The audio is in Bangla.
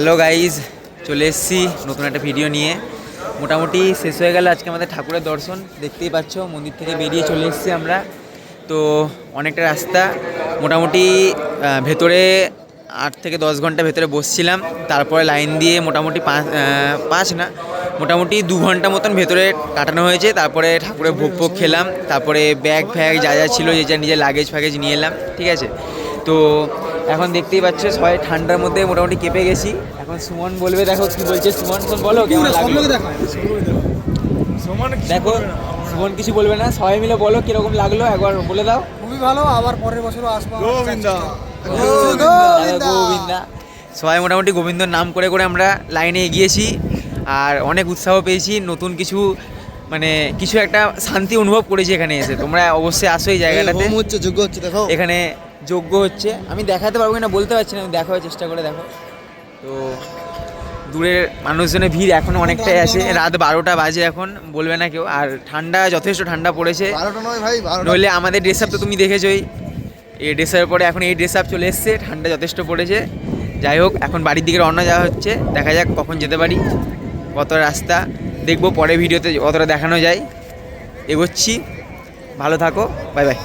হ্যালো গাইজ চলে এসেছি নতুন একটা ভিডিও নিয়ে। মোটামুটি শেষ হয়ে গেল আজকে আমাদের ঠাকুরের দর্শন। দেখতেই পাচ্ছ, মন্দির থেকে বেরিয়ে চলে এসেছি আমরা। তো অনেকটা রাস্তা। মোটামুটি ভেতরে আট থেকে দশ ঘণ্টা ভেতরে বসছিলাম। তারপরে লাইন দিয়ে মোটামুটি পাঁচ পাঁচ না, মোটামুটি দু ঘণ্টা মতন ভেতরে কাটানো হয়েছে। তারপরে ঠাকুরের ভোগ ভোগ খেলাম। তারপরে ব্যাগ ফ্যাগ যা যা ছিল, যে যা নিজের লাগেজ ফ্যাগেজ নিয়ে এলাম। ঠিক আছে? তো এখন দেখতেই পাচ্ছ সবাই ঠান্ডার মধ্যে মোটামুটি কেঁপে গেছি। এখন সুমন বলবে দেখো কি বলছে। সুমন সুমন বলো কেমন লাগল? দেখো। সুমন কিছু বলবে না। সবাই মিলে বলো কীরকম লাগল একবার বলে দাও। খুবই ভালো আবার পরের বছরও আসব গোবিন্দা। গোবিন্দা। সবাই মোটামুটি গোবিন্দর নাম করে করে আমরা লাইনে এগিয়েছি। আর অনেক উৎসাহ পেয়েছি নতুন কিছু মানে কিছু একটা শান্তি অনুভব করেছি এখানে এসে। তোমরা অবশ্যই আসো এই জায়গাটাতে। হোম হচ্ছে যোগ্য হচ্ছে দেখো এখানে যোগ্য হচ্ছে। আমি দেখাতে পারব না বলতে পারছি না আমি দেখাবার চেষ্টা করে দেখো। তো দূরের মানুষজনের ভিড় এখনও অনেকটাই আছে রাত বারোটা বাজে এখন বলবে না কেউ। আর ঠান্ডা যথেষ্ট ঠান্ডা পড়েছে। ভাই নইলে আমাদের ড্রেস আপ তো তুমি দেখেছোই। এই ড্রেস আপের পরে এখন এই ড্রেস আপ চলে এসছে ঠান্ডা যথেষ্ট পড়েছে। যাই হোক এখন বাড়ির দিকে রওনা যাওয়া হচ্ছে। দেখা যাক কখন যেতে পারি কত রাস্তা। দেখব পরে ভিডিওতে কতটা দেখানো যায়। এগোচ্ছি। ভালো থাকো বাই বাই।